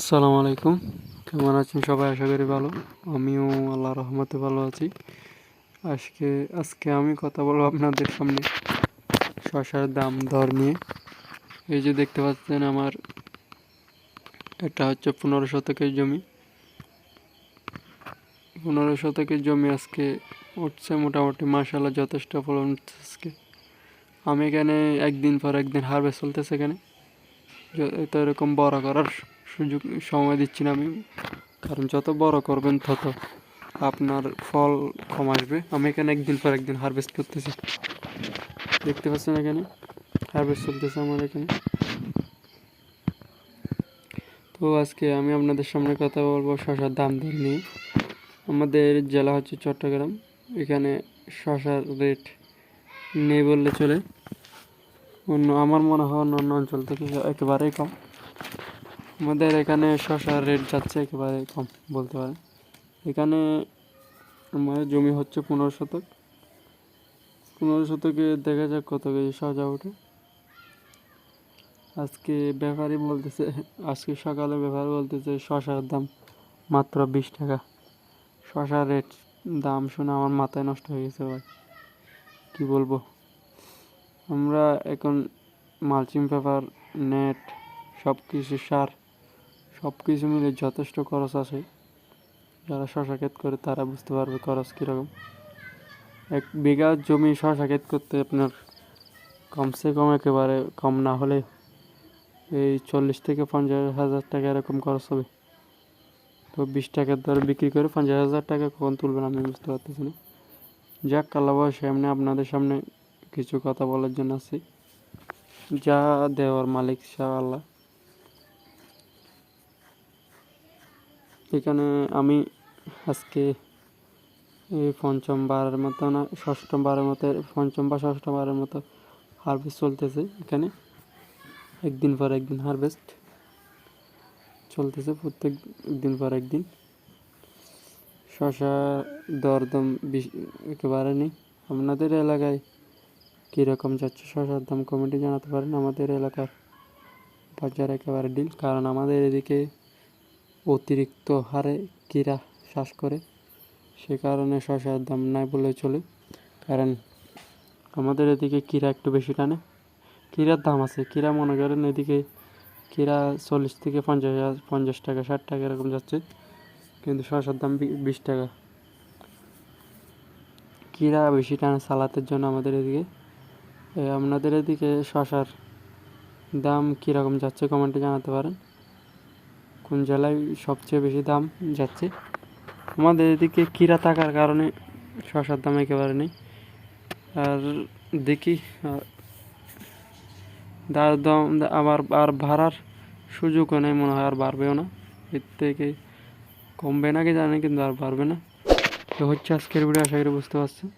আসসালামু আলাইকুম। কেমন আছেন সবাই? আশা করি ভালো। আমিও আল্লাহ রহমতে ভালো আছি। আজকে আজকে আমি কথা বলব আপনাদের সামনে শশার দাম দর নিয়ে। এই যে দেখতে পাচ্ছেন আমার, এটা হচ্ছে পনেরো শতকের জমি। পনেরো শতকের জমি আজকে উঠছে মোটামুটি মাসাল্লাহ যথেষ্ট ফলন উঠছে আজকে। আমি এখানে একদিন পর একদিন হারভেস্ট চলতেছে এখানে। তো এরকম বড় করার সুযোগ, সময় দিচ্ছি না আমি। কারণ যত বড় করবেন, তত আপনার ফল কম আসবে। আমি এখানে একদিন পর একদিন হারভেস্ট করতেছি। দেখতে পাচ্ছেন এখানে? হারভেস্ট চলতেছে আমার এখানে। তো আজকে আমি আপনাদের সামনে কথা বলব শশার দাম দর নিয়ে। আমাদের জেলা হচ্ছে চট্টগ্রাম। এখানে শশার রেট নেই বললে চলে। অন্য, আমার মনে হয় অন্য অন্য অঞ্চল থেকে একেবারেই কম। আমাদের এখানে শশার রেট যাচ্ছে একেবারে কম বলতে পারেন। এখানে আমার জমি হচ্ছে পনেরো শতক। পনেরো শতকে দেখা যাক কত কেজি শশা ওঠে। আজকে ব্যাপারই বলতেছে, আজকে সকালে ব্যাপার বলতেছে শশার দাম মাত্র বিশ টাকা। শশার রেট দাম শুনে আমার মাথায় নষ্ট হয়ে গেছে ভাই। কী বলব? আমরা এখন মালচিং পেপার নেট সব কিছু সার সব কিছু মিলে যথেষ্ট খরচ আছে। যারা শশা ক্ষেত করে তারা বুঝতে পারবে খরচ কীরকম। এক বিঘা জমি শশা ক্ষেত করতে আপনার কমসে কম একেবারে কম না হলে এই চল্লিশ থেকে পঞ্চাশ হাজার টাকা এরকম খরচ হবে। তো বিশ টাকার দরে বিক্রি করে পঞ্চাশ হাজার টাকা কখন তুলবেন আমি বুঝতে পারতেছি না। যাক কালা বয়সে এমনি আপনাদের সামনে কিছু কথা বলার জন্য আছি যা দেওয়ার মালিক শাহ আল্লাহ এখানে আমি আজকে এই পঞ্চম বারের মতো না ষষ্ঠম বারের মতো, পঞ্চম বা ষষ্ঠম বারের মতো হারভেস্ট চলতেছে এখানে। একদিন পর একদিন হারভেস্ট চলতেছে প্রত্যেক দিন পর একদিন। শশা দরদম বেশি, একেবারে নেই। আপনাদের এলাকায় কীরকম যাচ্ছে? শশার দাম কমিটি জানাতে পারেন। আমাদের এলাকার বাজার একেবারে ডিল। কারণ আমাদের এদিকে অতিরিক্ত হারে কীরা শ্বাস করে। সে কারণে শশার দাম নাই বলে চলে। কারণ আমাদের এদিকে কীরা একটু বেশি টানে। কীরার দাম আছে। কীরা মনে করেন এদিকে কীরা চল্লিশ থেকে পঞ্চাশ পঞ্চাশ টাকা, ষাট টাকা এরকম যাচ্ছে। কিন্তু শশার দাম বিশ টাকা। কীরা বেশি টানে সালাতের জন্য আমাদের এদিকে। আপনাদের এদিকে শশার দাম কীরকম যাচ্ছে কমেন্টে জানাতে পারেন। কোন জেলায় সবচেয়ে বেশি দাম যাচ্ছে? আমাদের এদিকে কীরা থাকার কারণে শশার দাম একেবারে নেই। আর দেখি দার দাম আবার, আর ভাড়ার সুযোগও নেই মনে হয়, আর বাড়বেও না। এর থেকে কমবে না, কি জানি, কিন্তু আর বাড়বে না। তো হচ্ছে আজকের ভিডিও, আশা করি বুঝতে পারছেন।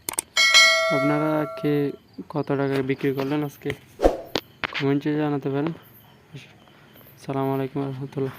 আপনারা কে কত টাকায় বিক্রি করলেন আজকে? কমেন্টে জানাতে পারেন। সালামু আলাইকুম রহমতুল্লাহ।